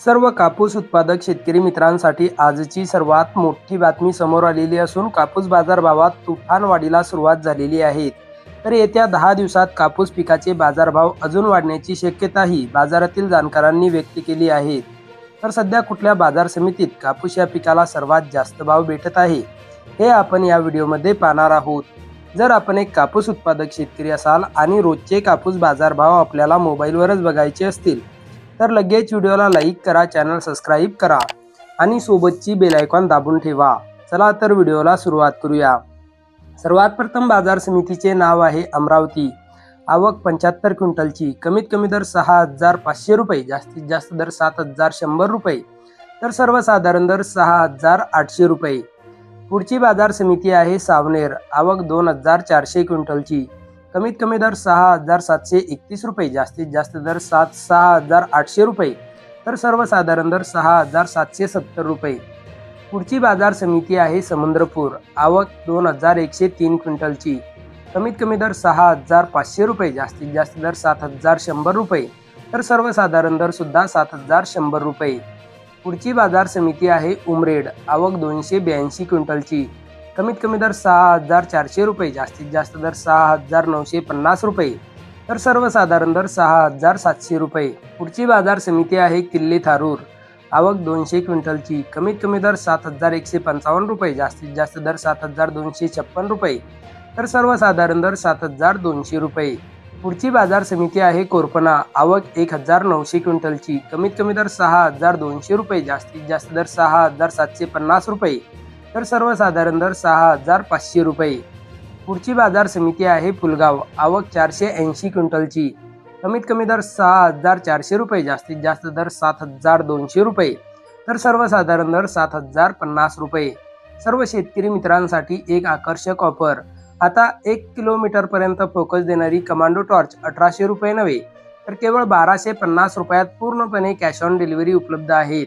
सर्व कापूस उत्पादक शेतकरी मित्रांसाठी आजची सर्वात मोठी बातमी समोर आलेली असून कापूस बाजारभावात तुफान वाढीला सुरुवात झालेली आहे. तर येत्या दहा दिवसात कापूस पिकाचे बाजारभाव अजून वाढण्याची शक्यताही बाजारातील जाणकारांनी व्यक्त केली आहे. तर सध्या कुठल्या बाजार समितीत कापूस या पिकाला सर्वात जास्त भाव भेटत आहे हे आपण या व्हिडिओमध्ये पाहणार आहोत. जर आपण एक कापूस उत्पादक शेतकरी असाल आणि रोजचे कापूस बाजारभाव आपल्याला मोबाईलवरच बघायचे असतील तर लगेच व्हिडिओला लाईक करा चॅनल सबस्क्राईब करा आणि सोबतची बेलायकॉन दाबून ठेवा. चला तर व्हिडिओला सुरुवात करूया. सर्वात प्रथम बाजार समितीचे नाव आहे अमरावती. आवक पंच्याहत्तर क्विंटलची. कमीत कमी दर सहा हजार पाचशे रुपये जास्तीत जास्त दर सात हजार शंभर रुपये तर सर्वसाधारण दर सहा हजार आठशे रुपये. पुढची बाजार समिती आहे सावनेर. आवक दोन हजार चारशे क्विंटलची. कमीत कमी दर सहा हजार सातशे एकतीस रुपये जास्तीत जास्त दर सात सहा हजार आठशे रुपये तर सर्वसाधारण दर सहा हजार सातशे सत्तर रुपये. पुढची बाजार समिती आहे समुद्रपूर आवक दोन हजार एकशे तीन क्विंटलची. कमीत कमी दर सहा हजार पाचशे रुपये जास्तीत जास्त दर सात हजार शंभर रुपये तर सर्वसाधारण दर सुद्धा सात हजार शंभर रुपये. पुढची बाजार समिती आहे उमरेड आवक दोनशे ब्याऐंशी क्विंटलची. कमीत कमी दर सहा हजार चारशे रुपये जास्तीत जास्त दर सहा हजार नऊशे पन्नास रुपये. तर सर्वसाधारण दर सहा हजार सातशे रुपये. पुढची बाजार समिती आहे किल्ले थारूर. आवक दोनशे क्विंटलची कमीत कमी दर सात हजार एकशे पंचावन्न रुपये जास्तीत जास्त दर सात हजार दोनशे छप्पन रुपये. तर सर्वसाधारण दर सात हजार दोनशे रुपये. पुढची बाजार समिती आहे कोरपना. आवक एक हजार नऊशे क्विंटलची कमीत कमी दर सहा हजार दोनशे रुपये जास्तीत जास्त दर सहा हजार सातशे पन्नास रुपये. तर सर्वसाधारण दर सहा हजार पाचशे रुपये. पुढची बाजार समिती आहे पुलगाव आवक चारशे ऐंशी क्विंटलची. कमीत कमी दर सहा हजार चारशे रुपये. जास्तीत जास्त दर सात हजार दोनशे रुपये. तर सर्वसाधारण दर सात हजार पन्नास रुपये. सर्व शेतकरी मित्रांसाठी एक आकर्षक ऑफर. आता एक किलोमीटरपर्यंत फोकस देणारी कमांडो टॉर्च अठराशे रुपये नव्हे तर केवळ बाराशे पन्नास रुपयात पूर्णपणे कॅश ऑन डिलिव्हरी उपलब्ध आहेत.